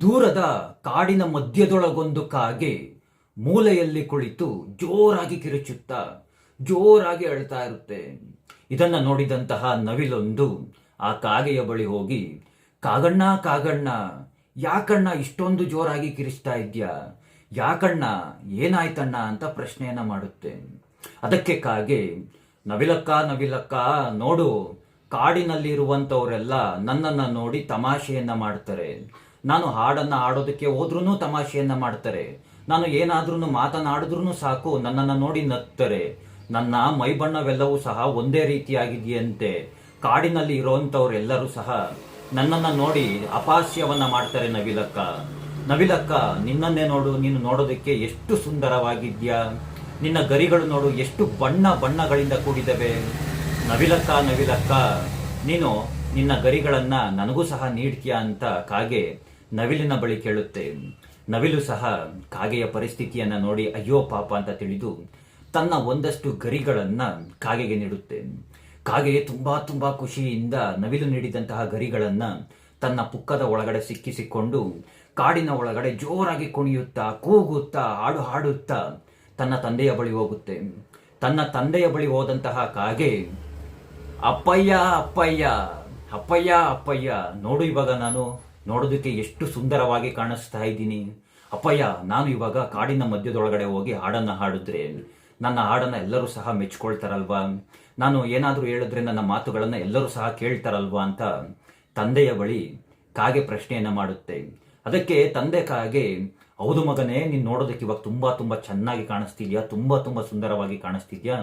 ದೂರದ ಕಾಡಿನ ಮಧ್ಯದೊಳಗೊಂದು ಕಾಗೆ ಮೂಲೆಯಲ್ಲಿ ಕುಳಿತು ಜೋರಾಗಿ ಕಿರುಚುತ್ತಾ, ಜೋರಾಗಿ ಅಳ್ತಾ ಇರುತ್ತೆ. ಇದನ್ನ ನೋಡಿದಂತಹ ನವಿಲೊಂದು ಆ ಕಾಗೆಯ ಬಳಿ ಹೋಗಿ, ಕಾಗಣ್ಣ ಕಾಗಣ್ಣ, ಯಾಕಣ್ಣ ಇಷ್ಟೊಂದು ಜೋರಾಗಿ ಕಿರಿಸ್ತಾ ಇದ್ಯಾ? ಯಾಕಣ್ಣ, ಏನಾಯ್ತಣ್ಣ? ಅಂತ ಪ್ರಶ್ನೆಯನ್ನ ಮಾಡುತ್ತೆ. ಅದಕ್ಕೆ ಕಾಗೆ, ನವಿಲಕ್ಕ ನವಿಲಕ್ಕ, ನೋಡು ಕಾಡಿನಲ್ಲಿ ಕಾಡಿನಲ್ಲಿರುವಂಥವರೆಲ್ಲ ನನ್ನನ್ನ ನೋಡಿ ತಮಾಷೆಯನ್ನ ಮಾಡ್ತಾರೆ. ನಾನು ಹಾಡನ್ನ ಆಡೋದಕ್ಕೆ ಹೋದ್ರೂ ತಮಾಷೆಯನ್ನು ಮಾಡ್ತಾರೆ. ನಾನು ಏನಾದ್ರೂ ಮಾತನಾಡಿದ್ರೂ ಸಾಕು, ನನ್ನನ್ನು ನೋಡಿ ನಗ್ತಾರೆ. ನನ್ನ ಮೈಬಣ್ಣವೆಲ್ಲವೂ ಸಹ ಒಂದೇ ರೀತಿಯಾಗಿದೆಯಂತೆ. ಕಾಡಿನಲ್ಲಿ ಇರುವಂಥವ್ರೆಲ್ಲರೂ ಸಹ ನನ್ನನ್ನು ನೋಡಿ ಅಪಾಸ್ಯವನ್ನ ಮಾಡ್ತಾರೆ ನವಿಲಕ್ಕ. ನವಿಲಕ್ಕ, ನಿನ್ನನ್ನೇ ನೋಡು, ನೀನು ನೋಡೋದಕ್ಕೆ ಎಷ್ಟು ಸುಂದರವಾಗಿದ್ಯಾ? ನಿನ್ನ ಗರಿಗಳು ನೋಡು, ಎಷ್ಟು ಬಣ್ಣ ಬಣ್ಣಗಳಿಂದ ಕೂಡಿದವೆ. ನವಿಲಕ್ಕ ನವಿಲಕ್ಕ, ನೀನು ನಿನ್ನ ಗರಿಗಳನ್ನ ನನಗೂ ಸಹ ನೀಡ್ತೀಯಾ ಅಂತ ಕಾಗೆ ನವಿಲಿನ ಬಳಿ ಕೇಳುತ್ತೆ. ನವಿಲು ಸಹ ಕಾಗೆಯ ಪರಿಸ್ಥಿತಿಯನ್ನು ನೋಡಿ, ಅಯ್ಯೋ ಪಾಪ ಅಂತ ತಿಳಿದು ತನ್ನ ಒಂದಷ್ಟು ಗರಿಗಳನ್ನು ಕಾಗೆಗೆ ನೀಡುತ್ತೆ. ಕಾಗೆ ತುಂಬಾ ತುಂಬಾ ಖುಷಿಯಿಂದ ನವಿಲು ನೀಡಿದಂತಹ ಗರಿಗಳನ್ನು ತನ್ನ ಪುಕ್ಕದ ಒಳಗಡೆ ಸಿಕ್ಕಿಸಿಕೊಂಡು ಕಾಡಿನ ಒಳಗಡೆ ಜೋರಾಗಿ ಕುಣಿಯುತ್ತಾ, ಕೂಗುತ್ತಾ, ಹಾಡು ಹಾಡುತ್ತಾ ತನ್ನ ತಂದೆಯ ಬಳಿ ಹೋಗುತ್ತೆ. ತನ್ನ ತಂದೆಯ ಬಳಿ ಹೋದಂತಹ ಕಾಗೆ, ಅಪ್ಪಯ್ಯ ಅಪ್ಪಯ್ಯ ಅಪ್ಪಯ್ಯ ಅಪ್ಪಯ್ಯ, ನೋಡು ಇವಾಗ ನಾನು ನೋಡೋದಕ್ಕೆ ಎಷ್ಟು ಸುಂದರವಾಗಿ ಕಾಣಿಸ್ತಾ ಇದ್ದೀನಿ. ಅಪ್ಪಯ್ಯ, ನಾನು ಇವಾಗ ಕಾಡಿನ ಮಧ್ಯದೊಳಗಡೆ ಹೋಗಿ ಹಾಡನ್ನು ಹಾಡಿದ್ರೆ, ನನ್ನ ಹಾಡನ್ನು ಎಲ್ಲರೂ ಸಹ ಮೆಚ್ಕೊಳ್ತಾರಲ್ವಾ? ನಾನು ಏನಾದರೂ ಹೇಳಿದ್ರೆ ನನ್ನ ಮಾತುಗಳನ್ನು ಎಲ್ಲರೂ ಸಹ ಕೇಳ್ತಾರಲ್ವಾ ಅಂತ ತಂದೆಯ ಬಳಿ ಕಾಗೆ ಪ್ರಶ್ನೆಯನ್ನು ಮಾಡುತ್ತೆ. ಅದಕ್ಕೆ ತಂದೆ ಕಾಗೆ, ಹೌದು ಮಗನೇ, ನೀನು ನೋಡೋದಕ್ಕೆ ಇವಾಗ ತುಂಬ ತುಂಬ ಚೆನ್ನಾಗಿ ಕಾಣಿಸ್ತಿದ್ಯಾ? ತುಂಬ ತುಂಬ ಸುಂದರವಾಗಿ ಕಾಣಿಸ್ತಿದ್ಯಾ?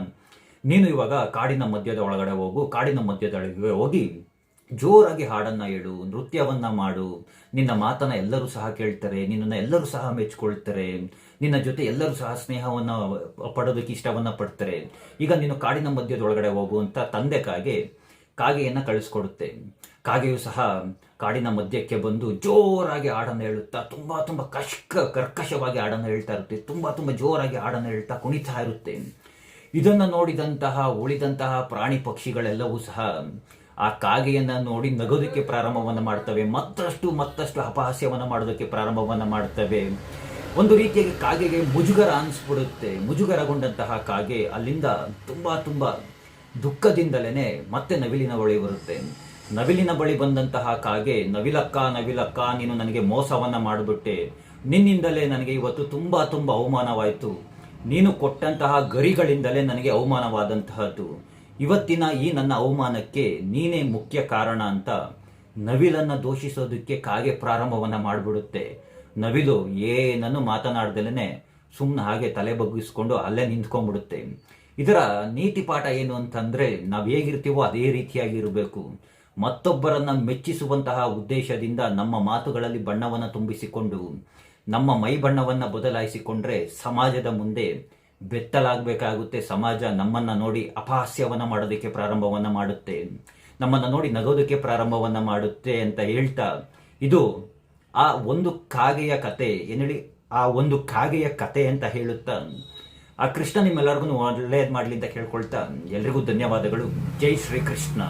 ನೀನು ಇವಾಗ ಕಾಡಿನ ಮಧ್ಯದ ಒಳಗಡೆ ಹೋಗು, ಕಾಡಿನ ಮಧ್ಯದೊಳಗೆ ಹೋಗಿ ಜೋರಾಗಿ ಹಾಡನ್ನು ಹೇಳು, ನೃತ್ಯವನ್ನ ಮಾಡು. ನಿನ್ನ ಮಾತನ್ನ ಎಲ್ಲರೂ ಸಹ ಕೇಳ್ತಾರೆ, ನಿನ್ನನ್ನು ಎಲ್ಲರೂ ಸಹ ಮೆಚ್ಕೊಳ್ತಾರೆ. ನಿನ್ನ ಜೊತೆ ಎಲ್ಲರೂ ಸಹ ಸ್ನೇಹವನ್ನ ಪಡೋದಕ್ಕೆ ಇಷ್ಟವನ್ನ ಪಡ್ತಾರೆ. ಈಗ ನೀನು ಕಾಡಿನ ಮಧ್ಯದೊಳಗಡೆ ಹೋಗುವಂಥ ತಂದೆ ಕಾಗೆ, ಕಾಗೆಯನ್ನ ಕಳಿಸ್ಕೊಡುತ್ತೆ. ಕಾಗೆಯು ಸಹ ಕಾಡಿನ ಮಧ್ಯಕ್ಕೆ ಬಂದು ಜೋರಾಗಿ ಹಾಡನ್ನು ಹೇಳುತ್ತಾ, ತುಂಬಾ ತುಂಬಾ ಕಷ್ಕ, ಕರ್ಕಶವಾಗಿ ಹಾಡನ್ನು ಹೇಳ್ತಾ ಇರುತ್ತೆ. ತುಂಬಾ ತುಂಬಾ ಜೋರಾಗಿ ಹಾಡನ್ನು ಹೇಳ್ತಾ ಕುಣಿತಾ ಇರುತ್ತೆ. ಇದನ್ನು ನೋಡಿದಂತಹ, ಉಳಿದಂತಹ ಪ್ರಾಣಿ ಪಕ್ಷಿಗಳೆಲ್ಲವೂ ಸಹ ಆ ಕಾಗೆಯನ್ನ ನೋಡಿ ನಗೋದಕ್ಕೆ ಪ್ರಾರಂಭವನ್ನು ಮಾಡ್ತವೆ, ಮತ್ತಷ್ಟು ಮತ್ತಷ್ಟು ಅಪಹಾಸ್ಯವನ್ನು ಮಾಡೋದಕ್ಕೆ ಪ್ರಾರಂಭವನ್ನು ಮಾಡ್ತವೆ. ಒಂದು ರೀತಿಯಾಗಿ ಕಾಗೆಗೆ ಮುಜುಗರ ಅನಿಸ್ಬಿಡುತ್ತೆ. ಮುಜುಗರಗೊಂಡಂತಹ ಕಾಗೆ ಅಲ್ಲಿಂದ ತುಂಬಾ ತುಂಬಾ ದುಃಖದಿಂದಲೇ ಮತ್ತೆ ನವಿಲಿನ ಬಳಿ ಬರುತ್ತೆ. ನವಿಲಿನ ಬಳಿ ಬಂದಂತಹ ಕಾಗೆ, ನವಿಲಕ್ಕ ನವಿಲಕ್ಕ, ನೀನು ನನಗೆ ಮೋಸವನ್ನ ಮಾಡಿಬಿಟ್ಟೆ. ನಿನ್ನಿಂದಲೇ ನನಗೆ ಇವತ್ತು ತುಂಬಾ ತುಂಬಾ ಅವಮಾನವಾಯಿತು. ನೀನು ಕೊಟ್ಟಂತಹ ಗರಿಗಳಿಂದಲೇ ನನಗೆ ಅವಮಾನವಾದಂತಹದ್ದು. ಇವತ್ತಿನ ಈ ನನ್ನ ಅವಮಾನಕ್ಕೆ ನೀನೇ ಮುಖ್ಯ ಕಾರಣ ಅಂತ ನವಿಲನ್ನ ದೋಷಿಸೋದಕ್ಕೆ ಕಾಗೆ ಪ್ರಾರಂಭವನ್ನ ಮಾಡಿಬಿಡುತ್ತೆ. ನವಿಲು ಏನನ್ನು ಮಾತನಾಡ್ದಲೇನೆ ಸುಮ್ಮನೆ ಹಾಗೆ ತಲೆ ಬಗ್ಗಿಸ್ಕೊಂಡು ಅಲ್ಲೇ ನಿಂತ್ಕೊಂಡ್ಬಿಡುತ್ತೆ. ಇದರ ನೀತಿ ಪಾಠ ಏನು ಅಂತಂದ್ರೆ ನಾವು ಹೇಗಿರ್ತೀವೋ ಅದೇ ರೀತಿಯಾಗಿ ಇರಬೇಕು. ಮತ್ತೊಬ್ಬರನ್ನ ಮೆಚ್ಚಿಸುವಂತಹ ಉದ್ದೇಶದಿಂದ ನಮ್ಮ ಮಾತುಗಳಲ್ಲಿ ಬಣ್ಣವನ್ನು ತುಂಬಿಸಿಕೊಂಡು, ನಮ್ಮ ಮೈ ಬಣ್ಣವನ್ನು ಬದಲಾಯಿಸಿಕೊಂಡ್ರೆ ಸಮಾಜದ ಮುಂದೆ ಬೆತ್ತಲಾಗಬೇಕಾಗುತ್ತೆ. ಸಮಾಜ ನಮ್ಮನ್ನ ನೋಡಿ ಅಪಹಾಸ್ಯವನ್ನ ಮಾಡೋದಕ್ಕೆ ಪ್ರಾರಂಭವನ್ನ ಮಾಡುತ್ತೆ. ನಮ್ಮನ್ನ ನೋಡಿ ನಗೋದಕ್ಕೆ ಪ್ರಾರಂಭವನ್ನ ಮಾಡುತ್ತೆ ಅಂತ ಹೇಳ್ತಾ, ಇದು ಆ ಒಂದು ಕಾಗೆಯ ಕತೆ ಏನೇಳಿ ಆ ಒಂದು ಕಾಗೆಯ ಕತೆ ಅಂತ ಹೇಳುತ್ತಾ, ಆ ಕೃಷ್ಣ ನಿಮ್ಮೆಲ್ಲರಿಗೂ ಒಳ್ಳೆಯದು ಮಾಡಲಿ ಅಂತ ಕೇಳ್ಕೊಳ್ತಾ, ಎಲ್ರಿಗೂ ಧನ್ಯವಾದಗಳು. ಜೈ ಶ್ರೀ ಕೃಷ್ಣ